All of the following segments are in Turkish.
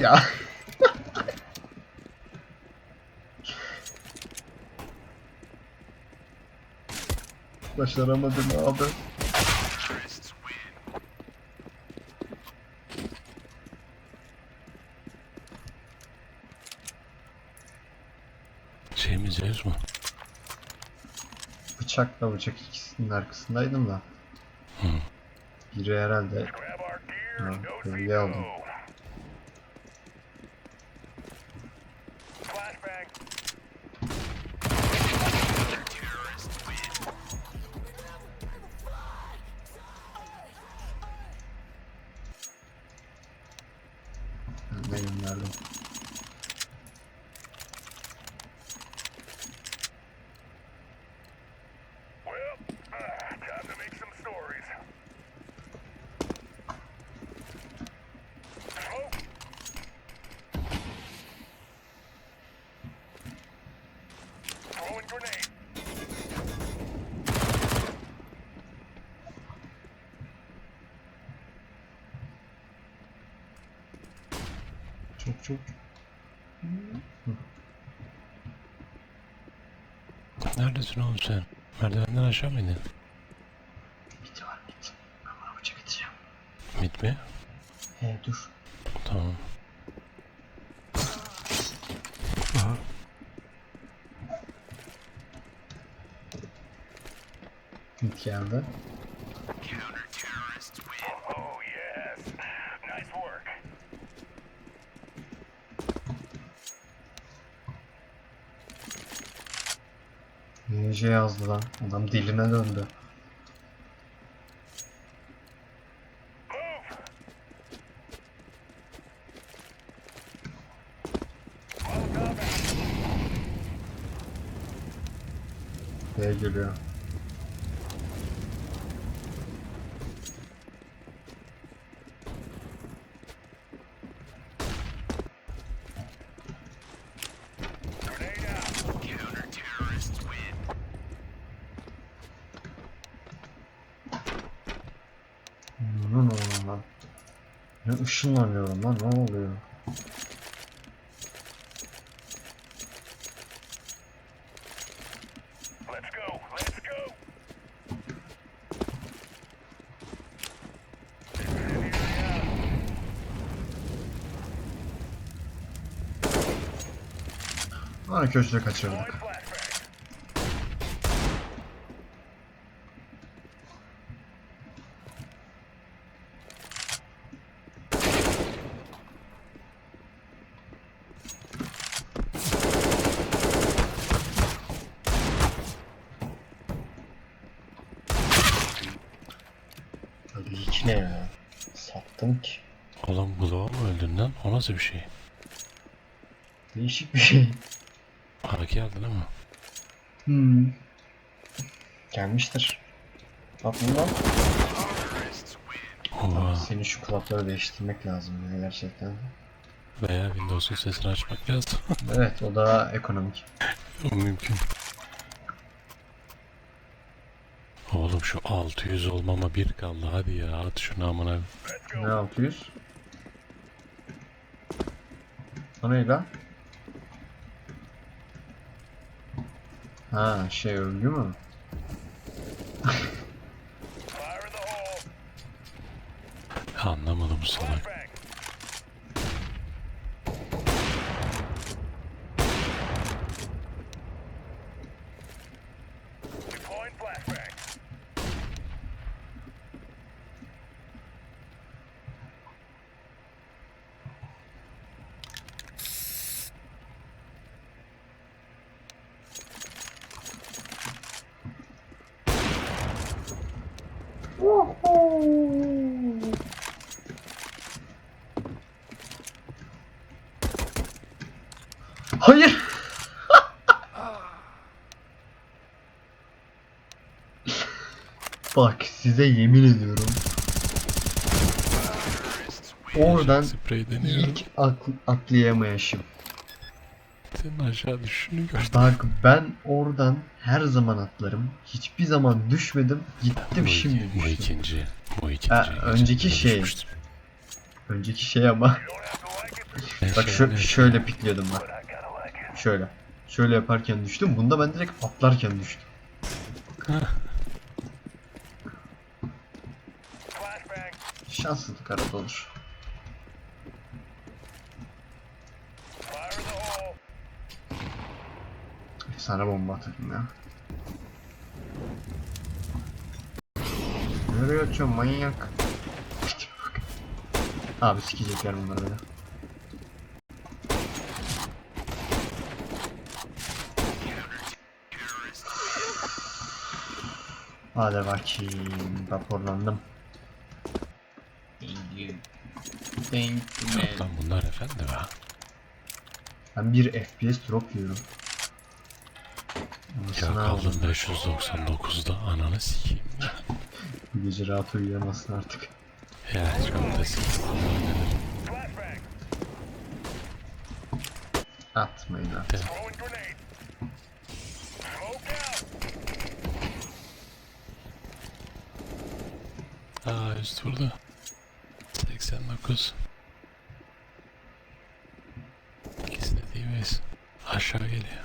Ya. Başaramadım abi. Şeyimiz Zeus mu? Bıçakla bıçak ikisinin arkasındaydım da. Hı. Biri herhalde Ha, bölge aldım. Çok çok. Neredesin oğlum sen? Merdivenden aşağı mı indin? Bit var bit. Ama bıçak atacağım. Mit mi? He dur. Tamam. Aha. Bit geldi. Ninja yazdı lan. Adam diline döndü. Neye geliyor? Grenade out. Ne oluyor lan? Ne ışınlanıyorum lan ne oluyor? Let's go. Let's go. Lan köşede kaçırdık. Throwing flashbang. Tabii hiç ne ya? Sattım ki. Oğlum Glow mu öldün lan? O nasıl bir şey? Değişik bir şey. Ara geldi değil mi? Hmm. Gelmiştir. Bundan. Oha. Senin şu kulakları değiştirmek lazım ya gerçekten. Veya Windows'un sesini açmak lazım. Evet o da ekonomik. o mümkün. Oğlum şu 600 olmama bir kaldı. Hadi ya at şunu amına. Ne 600? O ne lan? Ha şey örgü mü? Anlamadım salak. Bak size yemin ediyorum. Oradan Sprey deniyorum. ilk akl atlayamayışım. Senin aşağı düşüşünü gördüm. Bak ben oradan her zaman atlarım. Hiçbir zaman düşmedim. Gittim Bu şimdi iki- Bu düştüm. ikinci. Bu ikinci. Ha, önceki şey. düşmüştüm. Önceki şey ama Bak şey şu, yapıyorum. şöyle pikliyordum bak. Şöyle. Şöyle yaparken düştüm. Bunda ben direkt atlarken düştüm. Şanssızlık arada olur. Sana bomba atarım ya. Nereye atıyorsun manyak? Abi sikecekler bunlar beni. Hadi bakayım raporlandım. Thank you. Thank Yok man. lan bunlar efendi be. Ben bir FPS drop yiyorum. Ya Anasını aldım. kaldım 599'da ananı sikeyim. Bu gece rahat uyuyamazsın artık. Ya çok da sikeyim. Flashbang. Atmayın artık. Throwing grenade. Smoke out. Aa üst vurdu. 89. Aşağı geliyor.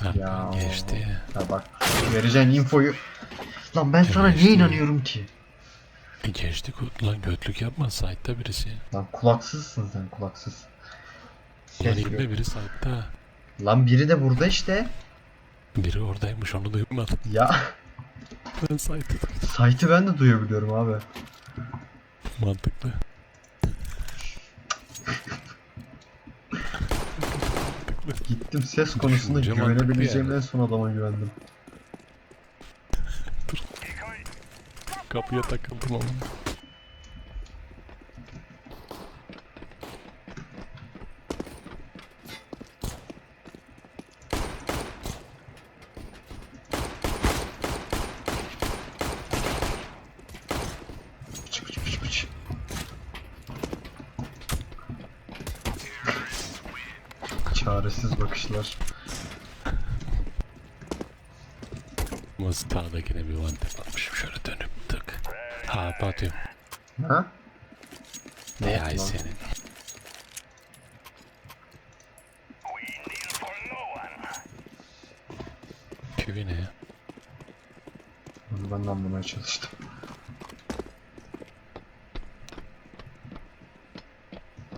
Ha, Ya. geçti. Ya bak vereceğin infoyu. Lan ben sana niye inanıyorum ki? E geçti lan götlük yapma site'da birisi. Lan kulaksızsın sen kulaksız. Lan Ses yok. inme biri site'da. Lan biri de burada işte. Biri oradaymış onu duymadım. Ya Ben site'da site'ı ben de duyabiliyorum abi. mantıklı. Gittim ses konusunda güvenebileceğim en son adama güvendim. Kapıya takıldım oğlum. Çaresiz bakışlar. Ama sağdakine bir tap atmışım şöyle dönüp tık. Ha atıyorum. Ha? Ne yaptın lan? senin. Küvi ne ya? Bunu ben de anlamaya çalıştım.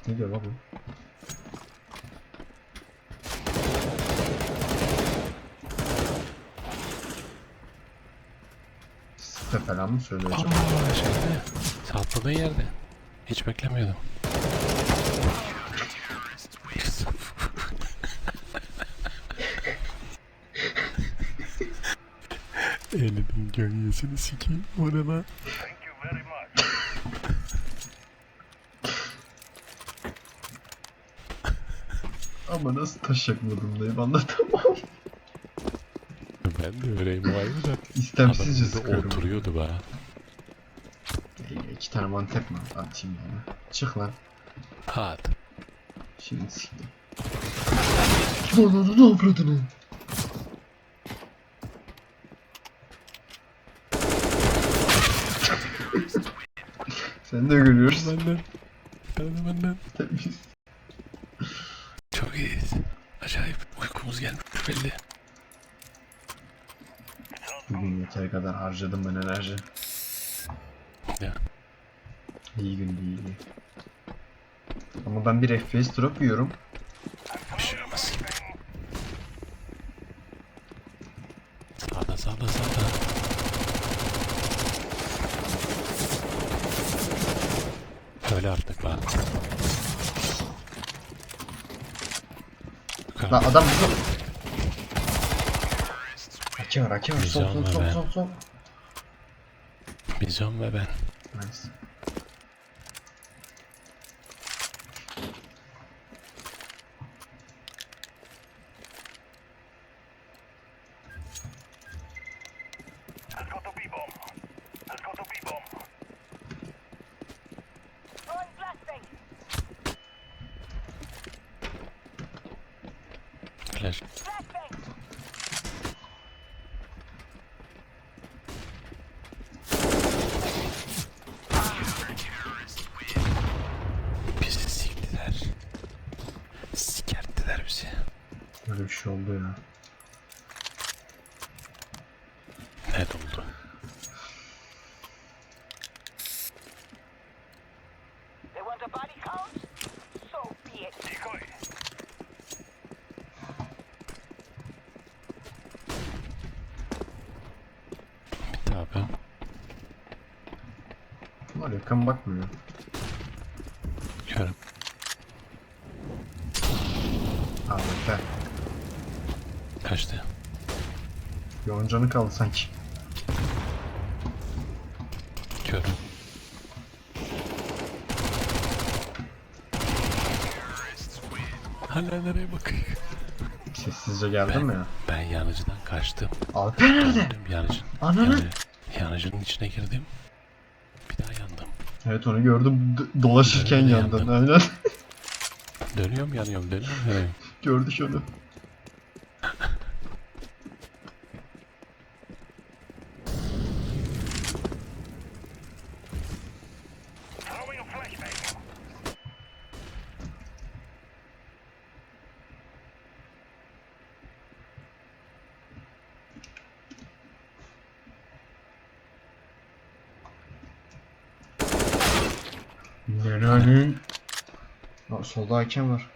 Ne diyor lan bu? Falan mı söyleyeceğim? Aa şeyde. Sapladığı yerde. Hiç beklemiyordum. Elimin gölgesini sikeyim. O ne lan? Thank you very much. Ama nasıl taşak modundayım anlatamam. Ben de öyleyim o ayrı da. İstemsizce Adam sıkıyorum. oturuyordu be. E, İki tane mantep mi atayım yani? Çık lan. Hadi. Şimdi siktim. Ananı ne avradını? Sen de görüyorsun. Benden. Ben de benden. Temiz. Çok iyiyiz. Acayip uykumuz gelmiş belli. Yeteri kadar harcadım ben enerji. Ya. İyi gündü iyi. Ama ben bir FPS drop yiyorum. Bir şey olmaz. Sağda sağda sağda. Öyle artık lan. Yukarı. Lan adam burada. Aki var aki var. Sol sol Güzel sol be. sol sol. Bizon ve ben. Nice. Let's go to B-bomb. Let's go to B-bomb. Throwing flashbang. Flash. Flashbang. Öyle bir şey oldu ya. Ne oldu? They want a body count? So be it. Decoy. Bitti abi. Var yakın bakmıyor. Görüm. Harika. Kaçtı. Yoğun canı kaldı sanki. Görüm. Hala nereye bakıyor? Sessizce geldin mi ya? Ben yanıcıdan kaçtım. Alper nerede? Yanıcın. Ananı. yanı- yanıcının içine girdim. Bir daha yandım. Evet onu gördüm D- dolaşırken yandın yandım. aynen. Dönüyorum yanıyorum dönüyorum yanıyorum. Gördük onu. Nerenin? Aa, solda hakem var.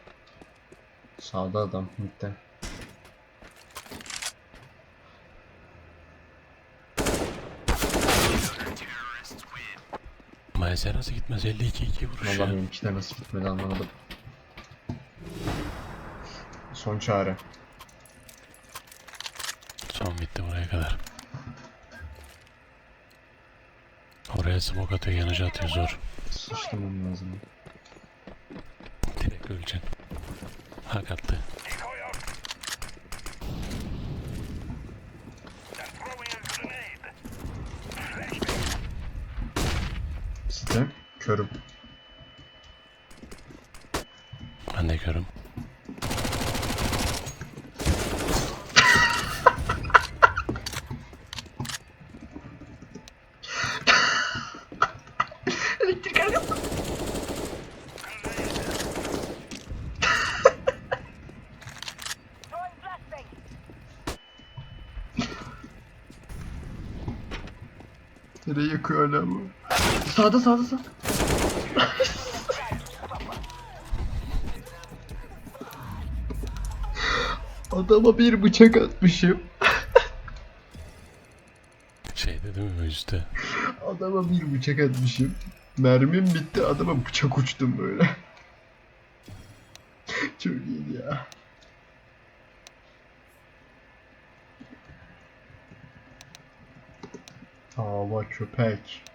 Sağda adam midde. Mayıs'a nasıl gitmez 52 2 vuruş Vallahi ya. benimki de nasıl gitmedi anlamadım. Son çare. Son bitti buraya kadar. Oraya smoke atıyor yanıcı atıyor zor. Onun ağzına. Direkt öleceksin. Hak attı. Site. Körüm. Ben de görüm. Throwing flashbang. Nereye yakıyor hala bu? Sağda sağda sağda. Adama bir bıçak atmışım. Şey dedim mi üstte. Adama bir bıçak atmışım. Mermim bitti adama bıçak uçtum böyle. Çok iyiydi ya. so watch your page